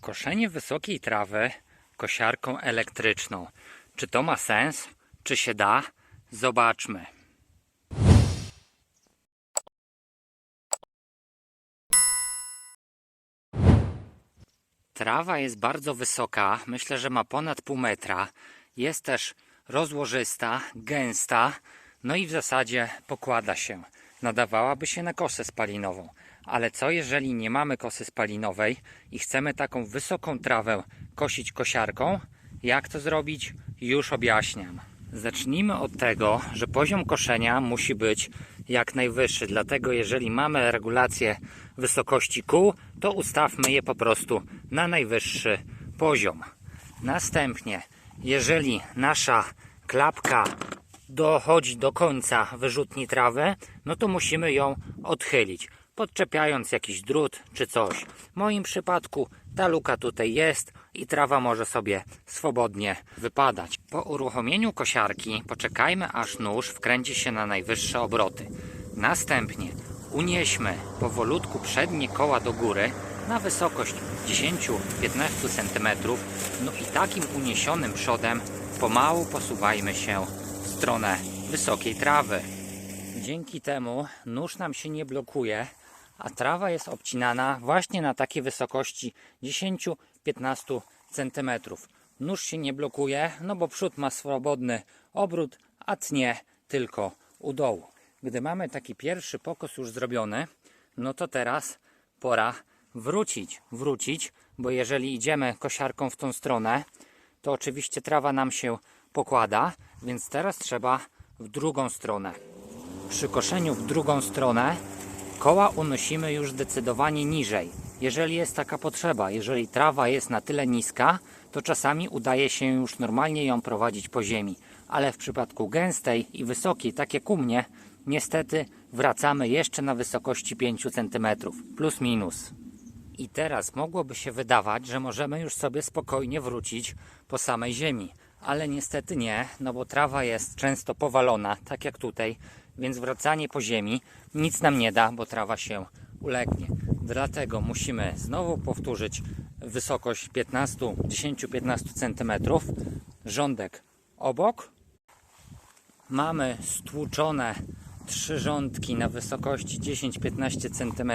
Koszenie wysokiej trawy kosiarką elektryczną. Czy to ma sens? Czy się da? Zobaczmy. Trawa jest bardzo wysoka, myślę, że ma ponad pół metra. Jest też rozłożysta, gęsta, no i w zasadzie pokłada się. Nadawałaby się na kosę spalinową. Ale co jeżeli nie mamy kosy spalinowej i chcemy taką wysoką trawę kosić kosiarką? Jak to zrobić? Już objaśniam. Zacznijmy od tego, że poziom koszenia musi być jak najwyższy. Dlatego jeżeli mamy regulację wysokości kół, to ustawmy je po prostu na najwyższy poziom. Następnie, jeżeli nasza klapka dochodzi do końca wyrzutni trawy, no to musimy ją odchylić, podczepiając jakiś drut czy coś. W moim przypadku ta luka tutaj jest i trawa może sobie swobodnie wypadać. Po uruchomieniu kosiarki poczekajmy aż nóż wkręci się na najwyższe obroty. Następnie unieśmy powolutku przednie koła do góry na wysokość 10-15 cm. No i takim uniesionym przodem pomału posuwajmy się w stronę wysokiej trawy. Dzięki temu nóż nam się nie blokuje, a trawa jest obcinana właśnie na takiej wysokości 10-15 cm. Nóż się nie blokuje, no bo przód ma swobodny obrót, a tnie tylko u dołu. Gdy mamy taki pierwszy pokos już zrobiony, no to teraz pora wrócić, wrócić, bo jeżeli idziemy kosiarką w tą stronę, to oczywiście trawa nam się pokłada, więc teraz trzeba w drugą stronę. Przy koszeniu w drugą stronę koła unosimy już zdecydowanie niżej. Jeżeli jest taka potrzeba, jeżeli trawa jest na tyle niska, to czasami udaje się już normalnie ją prowadzić po ziemi. Ale w przypadku gęstej i wysokiej, tak jak u mnie, niestety wracamy jeszcze na wysokości 5 cm, plus minus. I teraz mogłoby się wydawać, że możemy już sobie spokojnie wrócić po samej ziemi. Ale niestety nie, no bo trawa jest często powalona, tak jak tutaj, więc wracanie po ziemi nic nam nie da, bo trawa się ulegnie. Dlatego musimy znowu powtórzyć wysokość 15, 10-15 cm, rządek obok. Mamy stłuczone trzy rządki na wysokości 10-15 cm.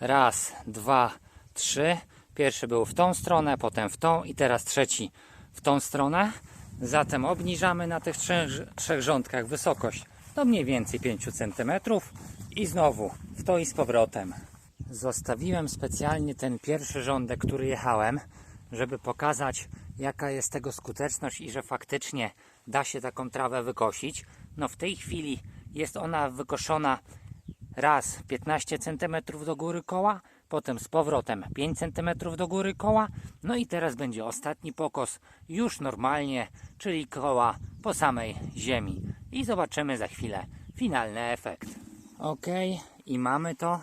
Raz, dwa, trzy. Pierwszy był w tą stronę, potem w tą i teraz trzeci w tą stronę. Zatem obniżamy na tych trzech, trzech rządkach wysokość do mniej więcej 5 cm i znowu w to i z powrotem. Zostawiłem specjalnie ten pierwszy rządek, który jechałem, żeby pokazać jaka jest tego skuteczność i że faktycznie da się taką trawę wykosić. No w tej chwili jest ona wykoszona raz 15 cm do góry koła, potem z powrotem 5 cm do góry koła, no i teraz będzie ostatni pokos już normalnie, czyli koła po samej ziemi. I zobaczymy za chwilę finalny efekt. Ok, i mamy to.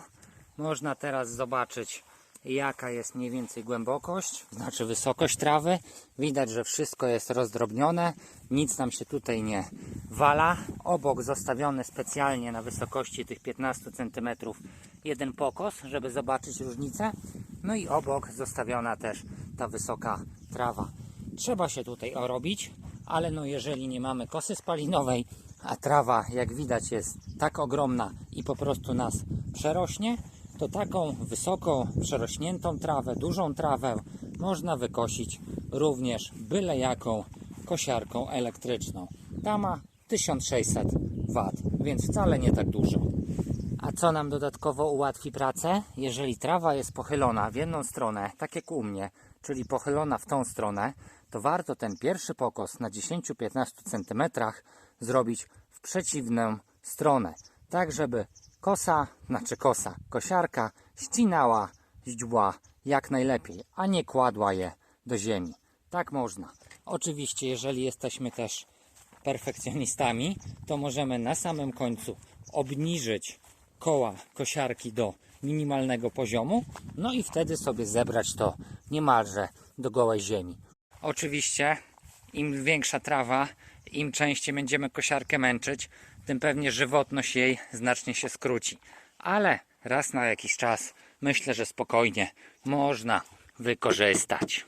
Można teraz zobaczyć jaka jest mniej więcej głębokość, znaczy wysokość trawy. Widać, że wszystko jest rozdrobnione, nic nam się tutaj nie wala. Obok zostawiony specjalnie na wysokości tych 15 cm jeden pokos, żeby zobaczyć różnicę. No i obok zostawiona też ta wysoka trawa. Trzeba się tutaj orobić, ale no jeżeli nie mamy kosy spalinowej, a trawa jak widać jest tak ogromna i po prostu nas przerośnie, to taką wysoką, przerośniętą trawę, dużą trawę można wykosić również byle jaką kosiarką elektryczną. Ta ma 1600 W, więc wcale nie tak dużo. A co nam dodatkowo ułatwi pracę? Jeżeli trawa jest pochylona w jedną stronę, tak jak u mnie, czyli pochylona w tą stronę, to warto ten pierwszy pokos na 10-15 cm zrobić w przeciwną stronę, tak żeby kosa, znaczy kosa, kosiarka ścinała źdźbła jak najlepiej, a nie kładła je do ziemi. Tak można. Oczywiście, jeżeli jesteśmy też perfekcjonistami, to możemy na samym końcu obniżyć koła kosiarki do minimalnego poziomu, no i wtedy sobie zebrać to niemalże do gołej ziemi. Oczywiście, im większa trawa, im częściej będziemy kosiarkę męczyć, tym pewnie żywotność jej znacznie się skróci. Ale raz na jakiś czas myślę, że spokojnie można wykorzystać.